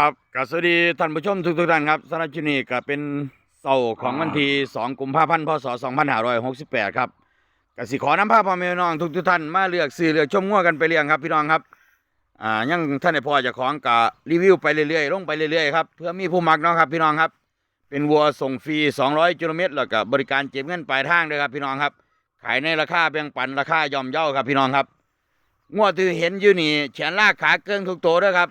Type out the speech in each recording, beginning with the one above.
ครับกับสวัสดีท่านผู้ชมทุกทุกๆท่านครับสำหรับที่นี่ก็เป็นเสาร์ของวันที่2กุมภาพันธ์พศ2568ครับกสิขอนำภาพพ่อแม่พี่น้องทุกทุกๆท่านมาเลือกซื้อเลือกชมงัวกันไปเลี้ยงครับพี่น้องครับอ่ายังท่านในพ่อเจะของกะรีวิวไปเรื่อยๆลงไปเรื่อยๆครับเพื่อมีผู้มักเนาะครับพี่น้องครับ เป็นวัวส่งฟรี 200กิโลเมตรแล้วก็บริการเก็บเงินปลายทางด้วยครับพี่น้องครับ ขายในราคาแบ่งปันราคาย่อมเยาครับพี่น้องครับงวดที่เห็นอยู่นี่แขนลากขาเกินทุกตัวด้วยครับ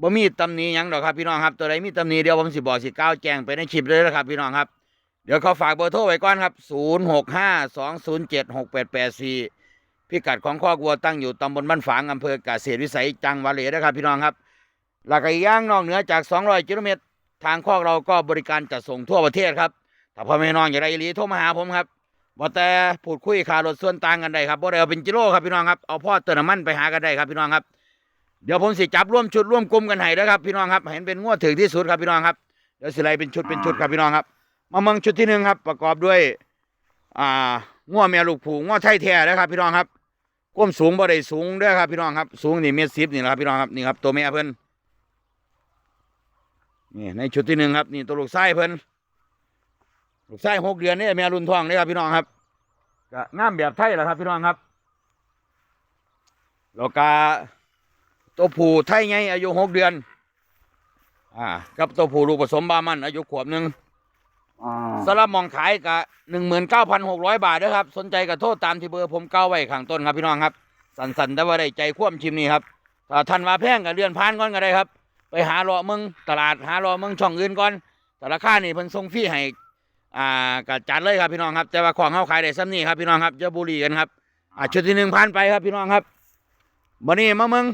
บ่มีตำหนิหยังดอกครับพี่น้องครับตัวใดมีตำหนิเดี๋ยวผมสิบอกสิก้าวแจ้งไปในคลิปเลยนะครับพี่น้องครับ เดี๋ยวเขาฝากเบอร์โทรไว้ก่อนครับ 0 6 5 2 0 7 6 8 8 4 พิกัดของข้อกวัวตั้งอยู่ตำบลบ้านฝางอำเภอกเกษตวิสัยจังหวัดเลยนะครับพี่น้องครับหลักย่างนอกเหนือจาก 200กิโลเมตรทางคอกเราก็บริการจัดส่งทั่วประเทศครับถ้าพ่อแม่น้องอยากได้อีหลีโทรมาหาผมครับบ่แต่พูดคุยค่ารถส่วนต่างกันได้ครับบ่ได้เอาเป็นกิโลครับพี่น้องครับเอาพ่อเติมน้ำมันไปหากันได้ครับพี่น้องครับ เดี๋ยวผมสิจับร่วมชุดร่วมกลุ่มกันให้นะครับพี่น้องครับเห็นเป็นงวดถึงที่สุดครับพี่น้องครับเดี๋ยวสิไลเป็นชุดเป็นชุดครับพี่น้องครับ มาเมืองชุดที่หนึ่งครับ ประกอบด้วย อ่างวแม่ลูกผูงวไทยแท้นะครับพี่น้องครับก้มสูงบ่ได้สูงเด้อครับพี่น้องครับ สูงนี่เมตรสิบนี่แหละครับพี่น้องครับนี่ครับตัวแม่เพิ่นนี่ในชุดที่หนึ่งครับนี่ตัวลูกไส้เพิ่นลูกไส้หกเดือนนี่แม่รุ่นทองนี่ครับพี่น้องครับก็งามแบบไทยแหละครับพี่น้องครับแล้วก็ ตัวผู้ไทยไงอายุหกเดือน อ่า กับตัวผู้ลูกผสมบามัน อายุขวบหนึ่งสำหรับมองขายกะหนึ่งหมื่นเก้าพันหกร้อยบาทเด้อครับ สนใจก็โทษตามที่เบอร์ผมเก้าไว้ข้างต้นครับพี่น้องครับ สันสันๆแต่ว่าได้ใจคว่ำชิมนี่ครับถ้าท่านมาแพงกับเรือนพานก่อนก็ได้ครับ ไปหาเลาะเมึงตลาดหาเลาะเมึงช่องอื่นก่อนแต่ราคานี่เพิ่นส่งฟรีให้อ่าก็จัดเลยครับพี่น้องครับ แต่ว่าของเขาขายได้ซ้ำนี่ครับพี่น้องครับจะบุรีกันครับ อ่าชุดที่หนึ่งพันไปครับพี่น้องครับวันนี้มาเมือง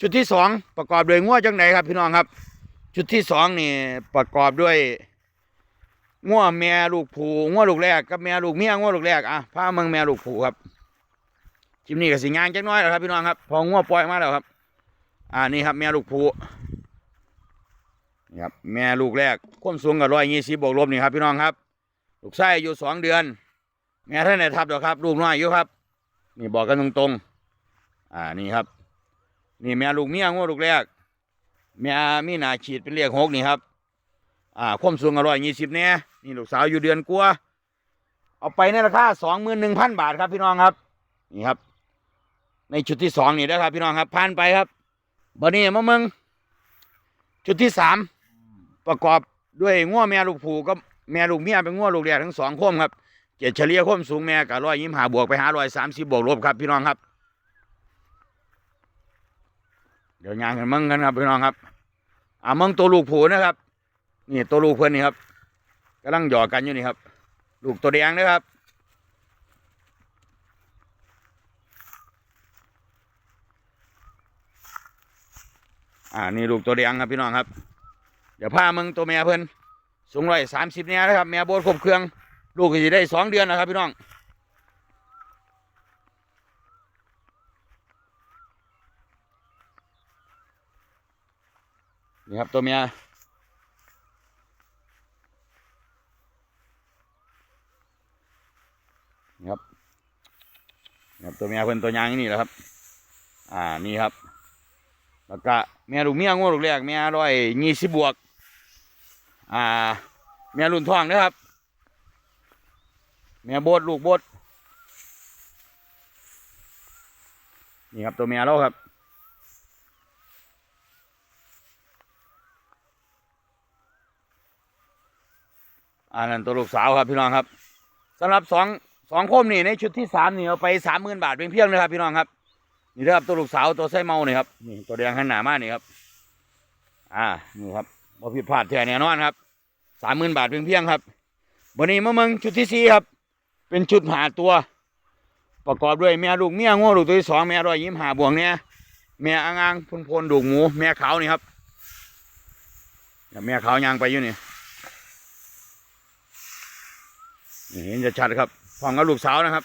ชุดที่สองประกอบด้วยงัวจังไหนครับ พี่น้องครับ ชุดที่สองนี่ประกอบด้วยงัวแม่ลูกผูงัวลูกแรกกับแม่ลูกเมียงัวลูกแรกอะพาเมืองแม่ลูกผูครับจิมนี่กับสิงานจังน้อยแล้วครับพี่น้องครับ พองัวปล่อยมาแล้วครับ อ่านี่ครับ แม่ลูกผูครับแม่ลูกแรกความสูงกับร้อยยี่สิบบวกลบนี่ครับพี่น้องครับ ลูกไส้อายุสองเดือน แม่ท่านไหนทับเดอกครับ ลูกน้อยอยู่ครับ นี่บอกกันตรงๆ อ่านี่ครับ นี่แม่ลูกเมียงัวลูกแรกแม่มีหนาฉีดเป็นเรียกหกนี่ครับ อ่าความสูงอร่อยยี่สิบเนี่ยนี่ลูกสาวอยู่เดือนกลัวเอาไปในราคาสองหมื่นหนึ่งพันบาทครับพี่น้องครับนี่ครับ ในชุดที่สองนี่นะครับ พี่น้องครับผ่านไปครับบันนี้มาเมืองชุดที่สามประกอบด้วยง้วแม่ลูกผูกับแม่ลูกเมียเป็นง้วลูกแรกทั้งสองโคมครับเกียรติเฉลี่ยโคมสูงแม่กับร้อยยี่สิบห้าบวกไปหาร้อยสามสิบบวกลบครับพี่น้องครับ เดี๋ยวยางกันมั่งกันครับพี่น้องครับอ่ามั่งตัวลูกผูนะครับ นี่ตัวลูกเพื่อนนี่ครับกำลังหยอกกันอยู่นี่ครับ ลูกตัวแดงนะครับอ่านี่ลูกตัวแดงครับพี่น้องครับ เดี๋ยวพามึงตัวแม่เพื่อนสูงร้อยสามสิบเนี่ยนะครับแม่โบดครบเครื่อง ลูกก็จะได้สองเดือนนะครับพี่น้อง นี่ครับตัวเมียนี่ครับนี่ครับตัวเมียเพิ่นตัวยางนี่แหละครับ อ่านี่ครับ แล้วก็เมียลูกเมียงูลูกแรกเมียร้อยยี่สิบบวก อ่าเมียรุ่นทองนะครับเมียโบดลูกโบดนี่ครับตัวเมียเราครับ อันนั้นตัวลูกสาวครับพี่น้องครับสำหรับสองสองโคมนี่ในชุดที่สามนี่เอาไปสามหมื่นบาทเพียงเพียงๆนะครับพี่น้องครับนี่นะครับตัวลูกสาวตัวไส้เมานี่ครับนี่ตัวแดงขนาดมากนี่ครับ อ่านี่ครับบ่ผิดพลาดแท้แน่นอนครับสามหมื่นบาทเพียงเพียงครับวันนี้มาเมืองชุดที่สี่ครับ เป็นชุดหาตัว ประกอบด้วยแม่ลูกเมียง้อลูกตัวที่สองแม่รอยยิ้มหาบวงเนี่ยแม่อ่างอ่างพนพลดูกหมู แม่ขาวนี่ครับแม่ขาวยางไปอยู่นี่ นี่ เห็นจะชัดครับฟังกับลูกสาวนะครับ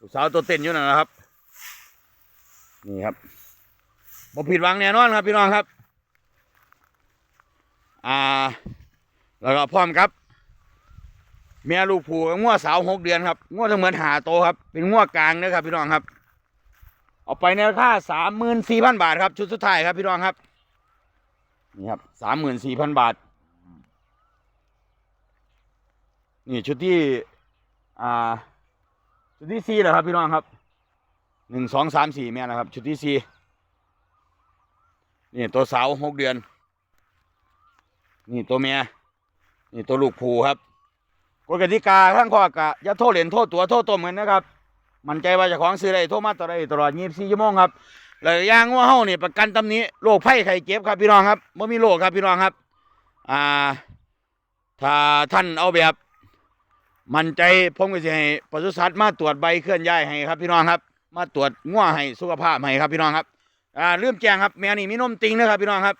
ลูกสาวตัวเต้นอยู่นั่นนะครับ นี่ครับบ่ผิดหวังแน่นอนครับพี่น้องครับ อ่า แล้วก็พร้อมครับเมียลูกผูกับง้วสาวหกเดือนครับง้วทั้งเหมือนหาโตครับ เป็นง้วกลางนะครับ พี่น้องครับ เอาไปในราคาสามหมื่นสี่พันบาทครับ ชุดสุดท้ายครับพี่น้องครับ นี่ครับสามหมื่นสี่พันบาท นี่ชุดที่ อ่า ชุดที่สี่เหรอครับพี่น้องครับหนึ่งสองสามสี่แม่นะครับ ชุดที่สี่นี่ตัวสาวหกเดือน นี่ตัวเมียนี่ตัวลูกผูครับกฎกติกาทั้งข้อกะอย่าโทษเหรียญโทษตัวโทษต้มกันนะครับ มั่นใจว่าเจะของซื้อได้โทรมาต่อได้ตลอด24ชั่วโมงครับแล้วย่างว่าเฮานี่ประกันตำหนี้โรคภัยไข้เจ็บครับพี่น้องครับบ่มีโรคครับพี่น้องครับ อ่า ถ้าท่านเอาแบบ มั่นใจผมก็จะให้ปศุสัตว์มาตรวจใบเคลื่อนย้ายให้ครับพี่น้องครับ มาตรวจง่วให้สุขภาพให้ครับพี่น้องครับอ่าลืมแจ้งครับแมวนี่มีนมติงนะครับพี่น้องครับ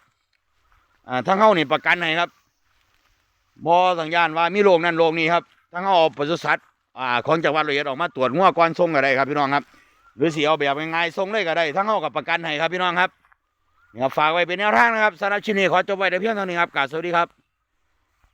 อ่าทั้งเฮานี่ประกันให้ครับบอสัญญาณว่ามีโรคนั่นโรคนี้ครับทั้งเฮาเอาปศุสัตว์อ่าของจังหวัดร้อยเอ็ดออกมาตรวจง่วก่อนส่งก็ได้ครับพี่น้องครับ หรือสีเอาแบบง่ายๆส่งเลยก็ได้ ทั้งเฮากับประกันให้ครับพี่น้องครับนี่ครับฝากไว้เป็นแนวทางนะครับสำหรับชิ้นนี้ขอจบไว้แต่เพียงเท่านี้ครับกาสวัสดีครับ